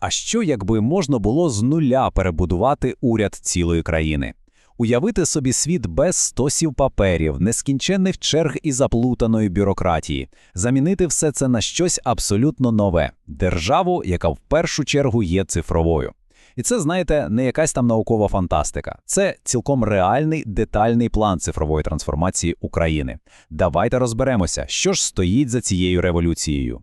А що, якби можна було з нуля перебудувати уряд цілої країни? Уявити собі світ без стосів паперів, нескінченних черг і заплутаної бюрократії, замінити все це на щось абсолютно нове державу, яка в першу чергу є цифровою. І це, знаєте, не якась там наукова фантастика. Це цілком реальний детальний план цифрової трансформації України. Давайте розберемося, що ж стоїть за цією революцією.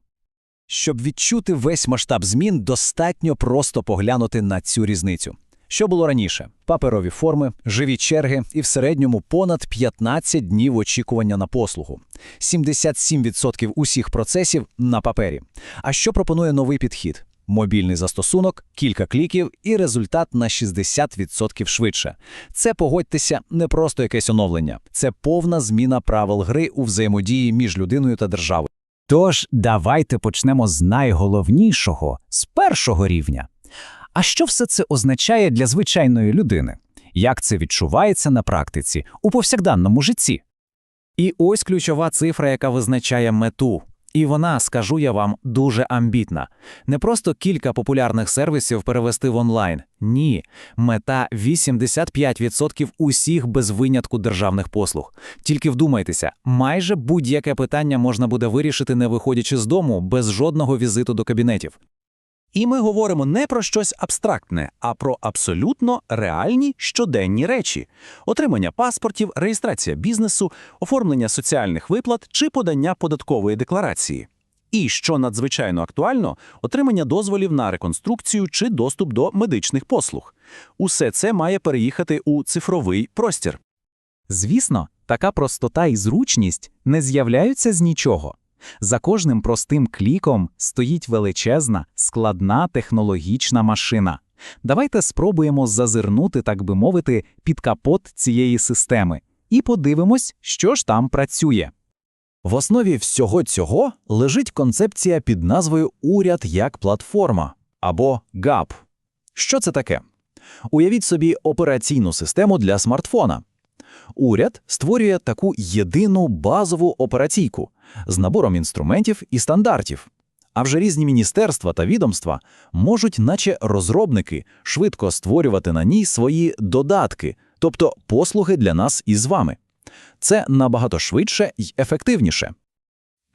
Щоб відчути весь масштаб змін, достатньо просто поглянути на цю різницю. Що було раніше? Паперові форми, живі черги і в середньому понад 15 днів очікування на послугу. 77% усіх процесів на папері. А що пропонує новий підхід? Мобільний застосунок, кілька кліків і результат на 60% швидше. Це, погодьтеся, не просто якесь оновлення. Це повна зміна правил гри у взаємодії між людиною та державою. Тож давайте почнемо з найголовнішого, з першого рівня. А що все це означає для звичайної людини? Як це відчувається на практиці у повсякденному житті? І ось ключова цифра, яка визначає мету. І вона, скажу я вам, дуже амбітна. Не просто кілька популярних сервісів перевести в онлайн. Ні, мета 85% усіх без винятку державних послуг. Тільки вдумайтеся, майже будь-яке питання можна буде вирішити, не виходячи з дому, без жодного візиту до кабінетів. І ми говоримо не про щось абстрактне, а про абсолютно реальні щоденні речі: отримання паспортів, реєстрація бізнесу, оформлення соціальних виплат чи подання податкової декларації. І, що надзвичайно актуально, отримання дозволів на реконструкцію чи доступ до медичних послуг. Усе це має переїхати у цифровий простір. Звісно, така простота і зручність не з'являються з нічого. За кожним простим кліком стоїть величезна, складна технологічна машина. Давайте спробуємо зазирнути, так би мовити, під капот цієї системи і подивимось, що ж там працює. В основі всього цього лежить концепція під назвою Уряд як платформа або ГАП. Що це таке? Уявіть собі операційну систему для смартфона. Уряд створює таку єдину базову операційку з набором інструментів і стандартів. А вже різні міністерства та відомства можуть, наче розробники, швидко створювати на ній свої додатки, тобто послуги для нас із вами. Це набагато швидше і ефективніше.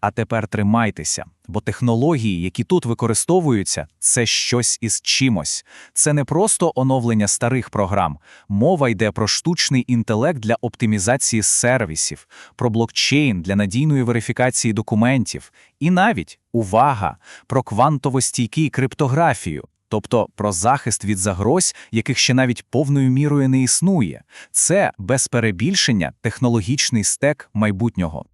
А тепер тримайтеся, бо технології, які тут використовуються, це щось із чимось. Це не просто оновлення старих програм. Мова йде про штучний інтелект для оптимізації сервісів, про блокчейн для надійної верифікації документів, і навіть увага про квантово-стійкий криптографію. Тобто про захист від загроз, яких ще навіть повною мірою не існує, це без перебільшення технологічний стек майбутнього.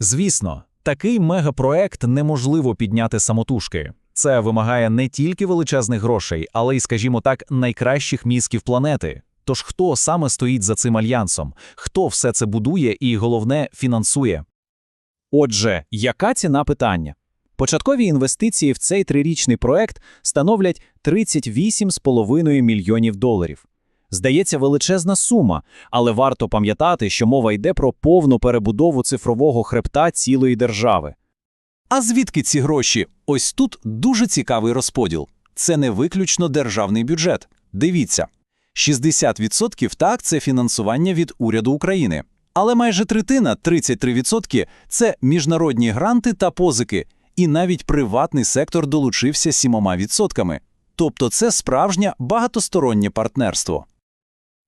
Звісно, такий мегапроект неможливо підняти самотужки. Це вимагає не тільки величезних грошей, але й, скажімо так, найкращих мізків планети. Тож хто саме стоїть за цим альянсом, хто все це будує і, головне, фінансує? Отже, яка ціна питання? Початкові інвестиції в цей трирічний проект становлять 38,5 мільйонів доларів. Здається, величезна сума, але варто пам'ятати, що мова йде про повну перебудову цифрового хребта цілої держави. А звідки ці гроші? Ось тут дуже цікавий розподіл. Це не виключно державний бюджет. Дивіться, 60% так це фінансування від уряду України. Але майже третина, 33% – це міжнародні гранти та позики, і навіть приватний сектор долучився 7%. Тобто це справжнє багатостороннє партнерство.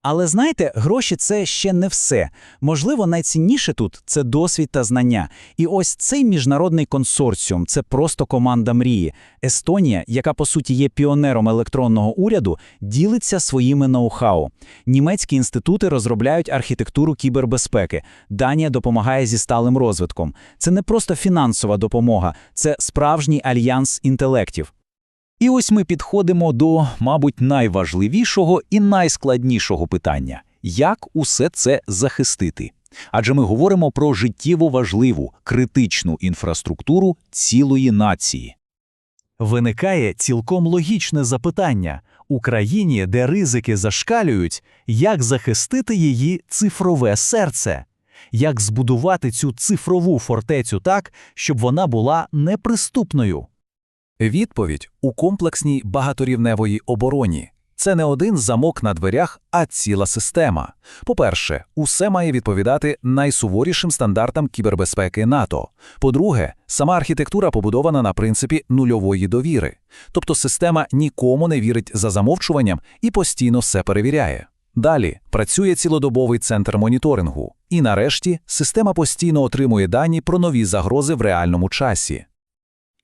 Але знаєте, гроші це ще не все. Можливо, найцінніше тут це досвід та знання. І ось цей міжнародний консорціум це просто команда мрії. Естонія, яка по суті є піонером електронного уряду, ділиться своїми ноу-хау. Німецькі інститути розробляють архітектуру кібербезпеки. Данія допомагає зі сталим розвитком. Це не просто фінансова допомога, це справжній альянс інтелектів. І ось ми підходимо до, мабуть, найважливішого і найскладнішого питання як усе це захистити? Адже ми говоримо про життєво важливу критичну інфраструктуру цілої нації. Виникає цілком логічне запитання Україні, де ризики зашкалюють, як захистити її цифрове серце? Як збудувати цю цифрову фортецю так, щоб вона була неприступною? Відповідь у комплексній багаторівневої обороні. Це не один замок на дверях, а ціла система. По-перше, усе має відповідати найсуворішим стандартам кібербезпеки НАТО. По-друге, сама архітектура побудована на принципі нульової довіри. Тобто система нікому не вірить за замовчуванням і постійно все перевіряє. Далі працює цілодобовий центр моніторингу. І нарешті система постійно отримує дані про нові загрози в реальному часі.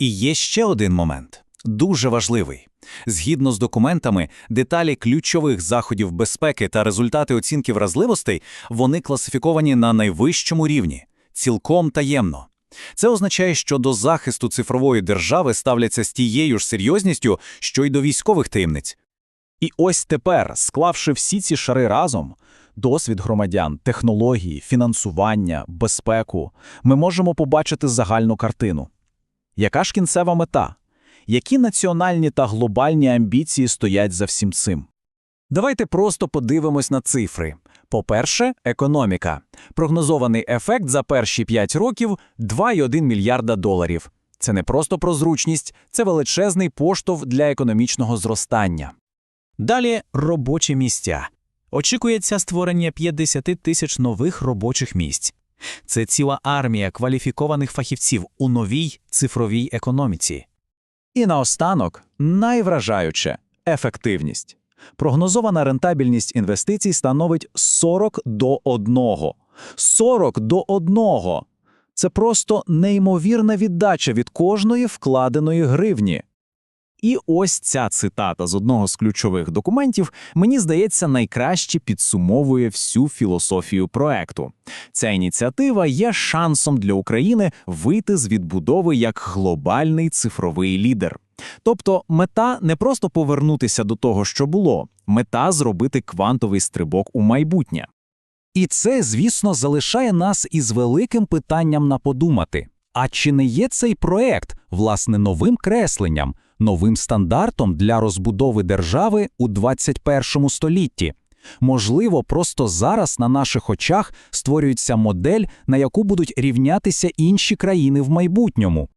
І є ще один момент, дуже важливий. Згідно з документами, деталі ключових заходів безпеки та результати оцінки вразливостей, вони класифіковані на найвищому рівні, цілком таємно. Це означає, що до захисту цифрової держави ставляться з тією ж серйозністю, що й до військових таємниць. І ось тепер, склавши всі ці шари разом, досвід громадян, технології, фінансування, безпеку, ми можемо побачити загальну картину. Яка ж кінцева мета? Які національні та глобальні амбіції стоять за всім цим? Давайте просто подивимось на цифри. По-перше, економіка. Прогнозований ефект за перші 5 років 2,1 мільярда доларів. Це не просто про зручність, це величезний поштовх для економічного зростання. Далі робочі місця. Очікується створення 50 тисяч нових робочих місць. Це ціла армія кваліфікованих фахівців у новій цифровій економіці. І наостанок найвражаюче ефективність. Прогнозована рентабельність інвестицій становить 40 до 1. 40 до 1! Це просто неймовірна віддача від кожної вкладеної гривні. І ось ця цитата з одного з ключових документів, мені здається, найкраще підсумовує всю філософію проекту. Ця ініціатива є шансом для України вийти з відбудови як глобальний цифровий лідер. Тобто мета не просто повернутися до того, що було, мета зробити квантовий стрибок у майбутнє. І це, звісно, залишає нас із великим питанням на подумати. А чи не є цей проект, власне, новим кресленням, новим стандартом для розбудови держави у 21 столітті? Можливо, просто зараз на наших очах створюється модель, на яку будуть рівнятися інші країни в майбутньому.